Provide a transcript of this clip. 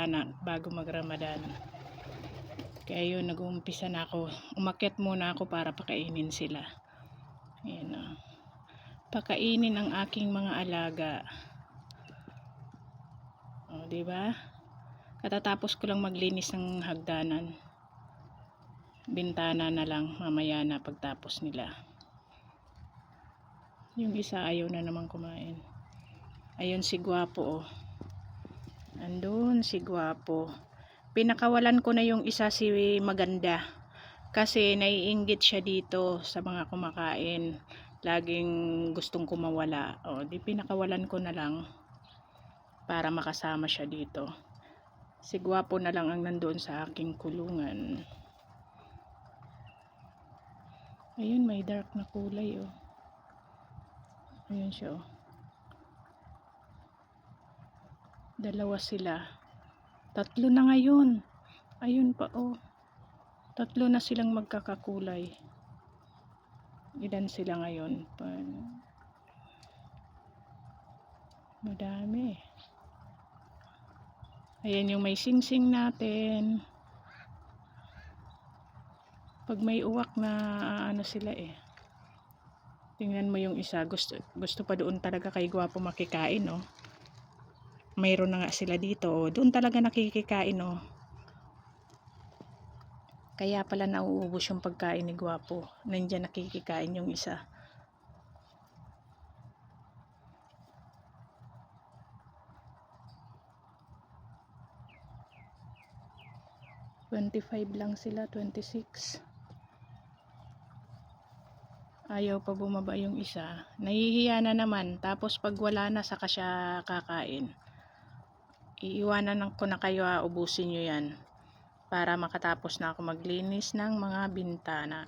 bintana bago mag-Ramadan. Kaya yun, nag-uumpisa na ako. Umakyat muna ako para pakainin sila. Ayan o. Pakainin ang aking mga alaga. O, di ba? Katatapos ko lang maglinis ng hagdanan. Bintana na lang mamaya na pagtapos nila. Yung isa ayaw na naman kumain. Ayun si Gwapo oh. Andun si Gwapo. Pinakawalan ko na yung isa si Maganda. Kasi naiinggit siya dito sa mga kumakain. Laging gustong kumawala. O, di pinakawalan ko na lang para makasama siya dito. Si Gwapo na lang ang nandoon sa aking kulungan. Ayun, may dark na kulay oh. Ayun siya oh. Dalawa sila. Tatlo na ngayon. Ayun pa oh. Tatlo na silang magkakakulay. Ilan sila ngayon? Pa- Madami. Ayan yung may singsing natin. Pag may uwak na ano sila eh. Tingnan mo yung isa. Gusto, gusto pa doon talaga kay Gwapo makikain oh. Mayroon na nga sila dito. Oh. Doon talaga nakikikain oh. Kaya pala nauubos yung pagkain ni Gwapo. Nandiyan nakikikain yung isa. Twenty-five lang sila, 26. Ayaw pa bumaba yung isa. Nahihiya na naman. Tapos pag wala na, saka siya kakain. Iiwanan ko na kayo, ah, ubusin nyo yan. Para makatapos na ako maglinis ng mga bintana.